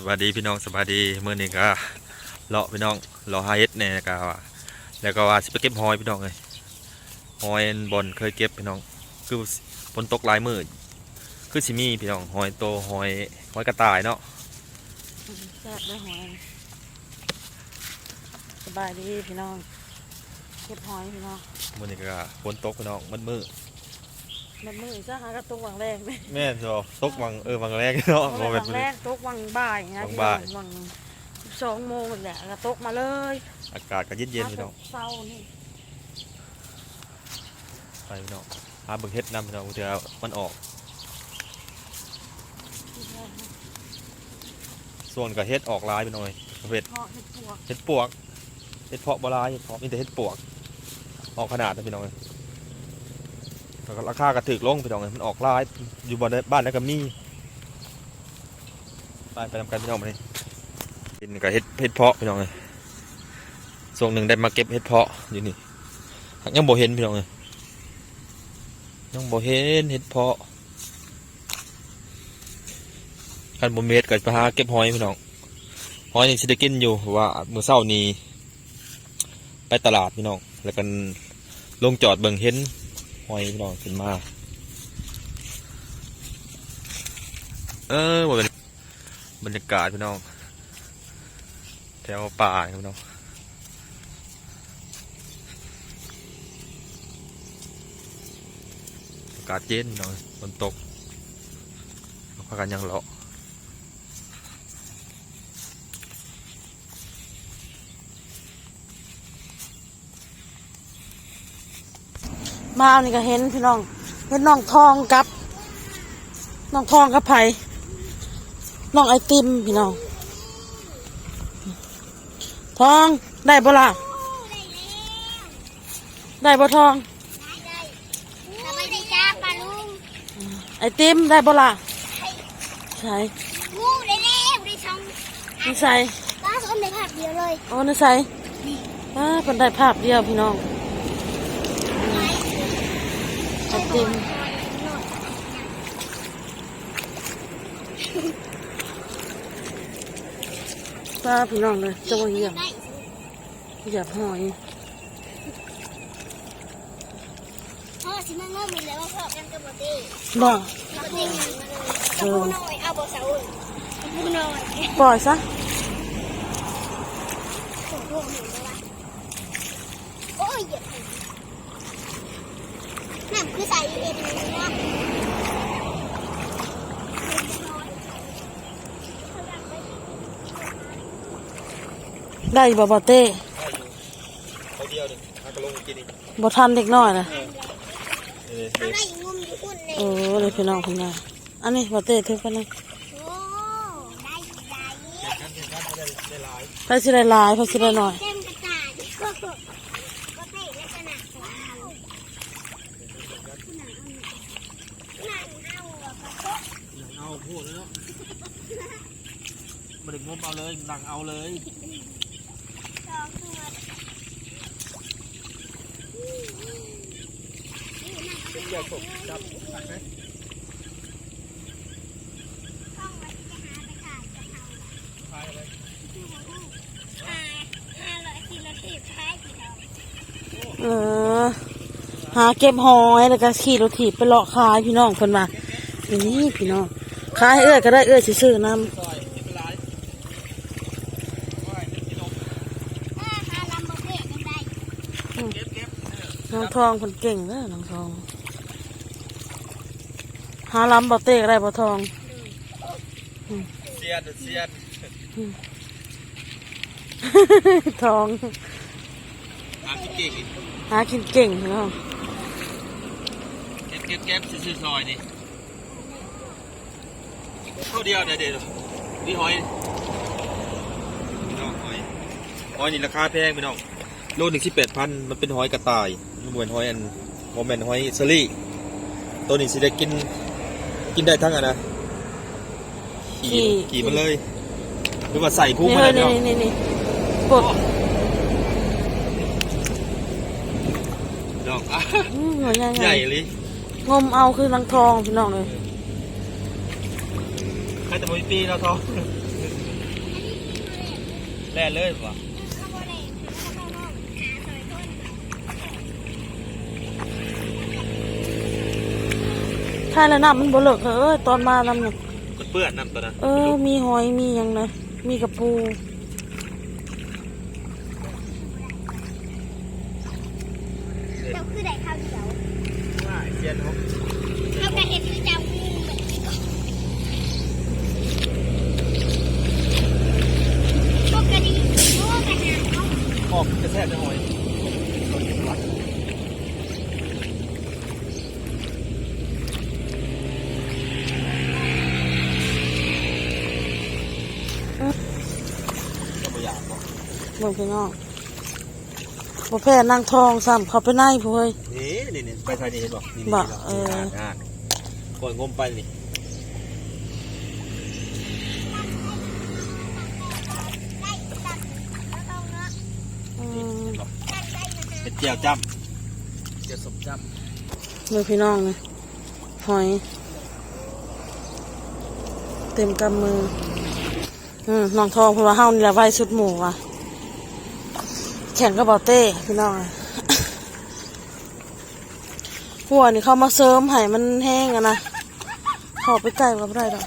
สวัสดีพี่น้องสวัสดีเมื่อนี้ก็เลาะพี่น้องเลาะหาเฮ็ดเนี่ยก็ว่าแล้วก็ว่าสิไปเก็บหอยพี่น้องเลยหอยบอนเคยเก็บพี่น้องคือฝนตกหลายมือคือสิมีพี่น้องหอยโตหอยหอยกระต่ายเนาะแซ่บด้วยหอยสบายดีพี่น้องเก็บหอยพี่น้องมื่อนี้ก็ฝนตกพี่น้องมันมืด มันมือซะหากระตุกวังแรกไหมแม่นจ้ะตกวังเออวังแรกเนาะวับ่งเป็นแรกตุกวังบ่ายนะวังพี่บ่าน้อยงวังสองโมงนั่นแหละกระตุกมาเลยอากาศก็เย็นๆพี่น้องเศร้านี่ไปพี่น้องหาเบิ่งเฮ็ดนำพี่น้องเดี๋ยวมันออกส่วนก็เฮ็ดออกหลายพี่น้อยประเภทเพาะเห็ดปวกเห็ดปวกเห็ดเพาะบหลายเห็ดเพาะมีแต่เห็ดปวกออกขนาดนะพี่น้องเอ้ย แล้วก็ราคากระถึกลงพี่น้องเอ้ยมันออกลายอยู่บ้านบ้านแล้วก็มีไปไปทำกันพี่น้องมาเลยกินกับเห็ดเห็ดเพาะพี่น้องเลยส่วนหนึ่งได้มาเก็บเห็ดเพาะอยู่นี่ยังบ่เห็นพี่น้องเลยยังบ่เห็นเห็ดเพาะกันบ่เม็ดก็ไปหาเก็บหอยพี่น้องหอยนี่สิได้กินอยู่ว่ามื้อเช้านี้ไปตลาดพี่น้องแล้วกันลงจอดเบิ่งเห็น หอยพี่น้องขึ้นมา เออบ่เป็นบรรยากาศพี่น้อง แถวป่าพี่น้องอากาศเย็นพี่น้องฝนตกพากันยังเลาะ มาเอานี่ก็เห็นพี่น้องเห็นน้องทองกับน้องทองกับไผ่น้องไอติมพี่น้อง ทองได้บ่ล่ะได้บ่ทอง สบายดีจ้าปลาลุงไอติมได้บ่ล่ะใช่งูได้แล้วได้ช่องนิสัยล่าสุดในภาพเดียวเลยโอ้นิสัยอ่าเป็นได้ภาพเดียวพี่น้อง ไอติมป้าพี่น้องเลยจะว่าเหี้ยมได้เหยียบหอยพ่อสิมาง้อมีเลยว่าพ่อกันกับโบเต้บ่โบเต้หนีมาเลยกับผู้น้อยเอาโบเสาเลยกับผู้น้อยปล่อยซะโอ้โหหนูเลยโอ้ยเหยียบน้ำ คือใส่เอ็นเนาะได้บ่บ่เต้เขาเดียวหนึ่งถ้ากระลงกินอีกบ่ทันเด็กน้อยนะเออเอาได้งุ่มอยู่คุณเลยเออเลยพี่น้องคุณยายอันนี้บ่เต้เท่ากันนะโอ้ได้ได้ไปสิได้หลายไปสิได้น้อย เต็มกระจายก็โบเต้และขนาดของเรานั่นเอาอะกระโปง เอาพูดเลยเนาะ มาดึงงบเอาเลยดังเอาเลยสองตัวเกี่ยวกับจับไหมต้องไว้จะหาไปขายกะเพราพายอะไรห้าห้าร้อยสี่ร้อยสิบขายกี่ดอกเออ หาเก็บหอยแล้วก็ขี่รถถีบไปเลาะขายพี่น้องเพิ่นมานี่พี่น้องขายให้เอื้อก็ได้เอื้อยสิซื้อน้ซอยไม่เป็นไรว่าจะกินนม ห้าห้าลำโบเบ้กันได้ เก็บเก็บเออำ น้องทองเพิ่นเก่งเด้อน้องทอง หาลำบ่เต้ก็ได้บ่ทองเสียนเสียนทองหาที่เก่งอีกหากินเก่งพี่น้องเก็บเก็บเก็บซื้อซอยนี่เข้าเดียวเดี๋ยวเดี๋ยวนี่หอยพี่น้องหอยหอยนี่ราคาแพงพี่น้อง โลหนึ่งที่แปดพันมันเป็นหอยกระต่ายมันเหมือนหอยอันโมเมนหอยเซอรี่ตัวนี้สิได้กินกินได้ทั้งอันนะขี่ขี่มันเลยหรือว่าใส่พุ่งนี่มาเลเลยยพี่น้องนี่นี่นี่กดดอกอะอืมหัวใหญ่ใหญ่เลยงมเอาคือนังทองพี่น้องเลยใครแต่ไม่ปีแล้วท้องแล่เลยบ่ข้าวโพดแดงข้าวโพดนอกหาซอยต้ นถ้าแล้วน้ำมันบ่เลิกเอ้ยตอนมาน้ำเนี่ยมันเปื้อนน้ำตัวนั้นเออ มีหอยมีหยังนะมีกระปูเจ้าคือได้ข้าวเดียวว่าไอ้เจียนเขาข้าวกระเห็ดคือจำงูแบบนี้ก่อนพวกกระดิ่งโอ้กระหางเขาออกกระแทกจะหอย งพี่น้องบ่แพ้นางทองซ้ำเขาไปไหนผู้เฮ้ย นี่นี่นี่ไปทางนี้เห็นบ่นี่นี่บ่นี่เอออ่านอ่านก่อนงมไปนี่ได้ตัดแล้วต้องเนาะอืมตัดได้นะคะเป็นเจียวจ้ำเจียวสมจ้เบิ่งพี่น้องนะหอย เต็มกำมืออืมน้องทองเพราะว่าเฮานี่แหละไว้สุดหมู่ว่ะ แข่งกับเบาเต้พี่น้องหัวนี่เขามาเสริมให้มันแห้งอะนะข้าไปใกล้กับไรดอก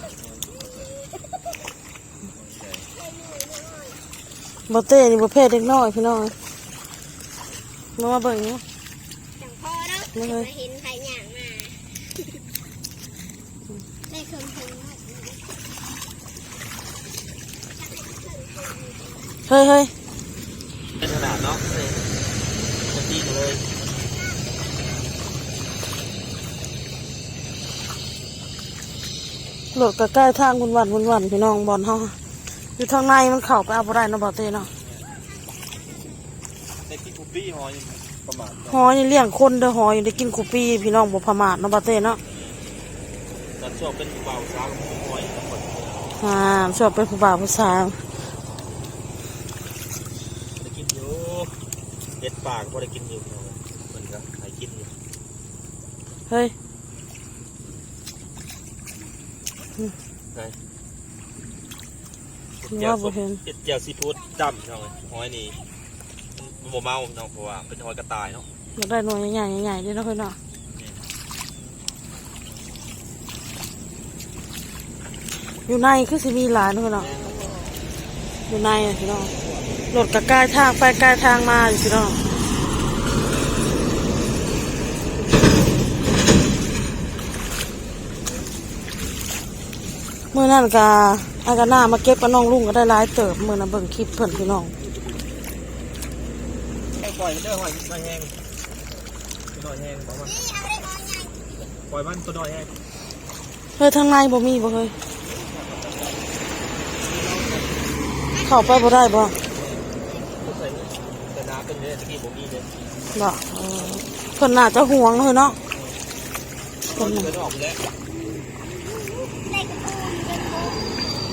บาเต้นี่ประเภทเด็กน้อยพี่น้องมามาเบิ่งนะจังพอเนาะมาเห็นไผ่หยางมาได้เครื่องถึงเนเฮ้ยเฮ้ย เป็นขนาดเนาะนี่จะตีเลยโหลดใกล้ๆทางวุ่นวันวุ่นวันพี่น้องบอลเฮาอยู่ทางในมันเข้าไปเอาบ่ได้เนาะเบาเต้เนาะในกินคุปปี้หอยประมาณหอยนี่เลี้ยงคนเด้อหอยได้กินคูปี้พี่น้องบ่ประมาทเนาะเบาเต้เนาะตอนช่วงเป็นเบาสาวหอยทั้งหมดอ่าชอบเป็นผู้บ่าวผู้สาว ได้กินอยู่ เด็ดปากก็ได้กินอยู่เหมือนกันใครกินอยู่เฮ้ยไงคือว่าบ่เห็นเจ็ดเจียวซีฟู้ดจ้ำเนาะหอยนี่มันบ่เมาเนาะเพราะว่าเป็นหอยกระต่ายเนาะอยากได้หน่วยใหญ่ๆใหญ่ๆด้วยเนาะเฮ้ยเนาะอยู่ในคือสิมีหลายเนาะเฮ้ยเนาะอยู่ในอะพี่น้องรถกับกายทางไปกายทางมาอยู่พี่น้อง เมื่อนั้นกาอากาหน้ามาเก็บกับน้องลุงก็ได้หลายเติบเมื่อนั้นเบิ่งคลิปเพิ่นพี่น้องให้ปล่อยมันเด้อหอยมันแห้งตัวน้อยแห้งบอกว่านี่เอาได้น้อยใหญ่ปล่อยมันตัวน้อยแห้งเฮ้ยทางในบ่มีบ่เฮ้ยเข้าไปบ่ได้บ่ใส่แต่น้ำเป็นเนี่ยตะกี้ผมมีเลยบ่เออเพิ่นน่าจะห่วงเฮ้ยเนาะคนเดินออกแล้ว ได้กระปู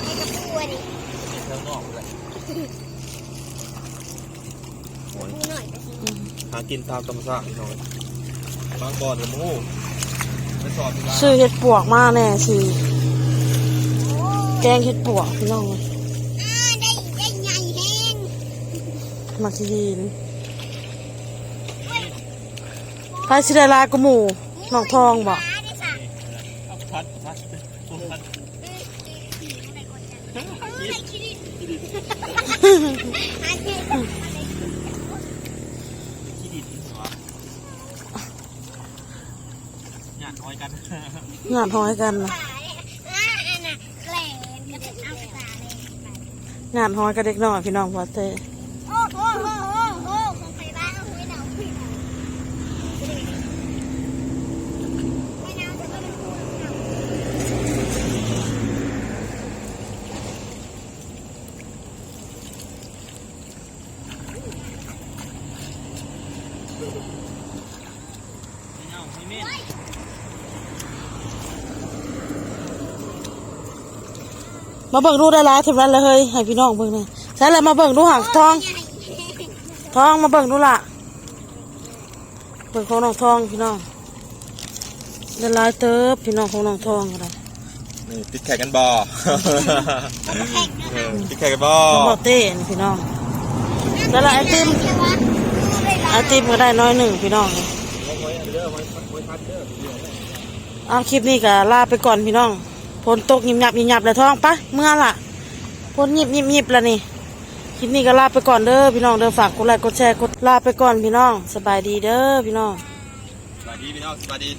ได้กระปู ได้กระปูอันนี้เดินออกแล้วปูหน่อยก็สิหากินตามธรรมชาติน้อยบางบ่อนกับมูไปสอบที่ร้านซื้อเห็ดปวกมาแน่สิแกงเห็ดปวกพี่น้องอ่าได้ได้ใหญ่แห้งมักสิยินไปสิได้หลายกว่าหมู่น้องทองบ่ปลาได้สามเอาพัดพัดพัด ขี้ดินเหรอหยาดน้อยกันงานหอยกันนะงกระเด็นเอาปลาเลยงานหอยกับเด็กน้อยพี่น้องพอเต้ โอ้โหโอ้โหโอ้โหของใครบ้างเอาไว้หนาวพี่หนาวไม่หนาวจะก็เป็นคนหนาว เอาไม่เม่น มาเบิ่งดูได้หลายถึงนั้นเลยเฮ้ยให้พี่น้องเบิ่งหน่อยใช่แล้วมาเบิ่งดูหางทอง ทองมาเบิ่งดูล่ะเบิ่งของน้องทองพี่น้องได้หลายเติบพี่น้องของน้องทองอะไรนี่ติดแข่งกันบ่เออติดแข่งกันบ่น้องบอกเต้นี่พี่น้องแล้วล่ะไอติมไอติมก็ได้น้อยหนึ่งพี่น้องเอาคลิปนี้ก็ลาไปก่อนพี่น้องฝ นตกยิบยับยิบยับเลยท้องปะเมื่อล่ะฝนยิบยิบยิบแล้วนี่คลิปนี้ก็ลาไปก่อนเด้อพี่น้องเด้อฝากกดไลค์กดแชร์กดลาไปก่อนพี่น้อง สบายดีเด้อพี่น้อง สวัสดีพี่น้องสวัสดี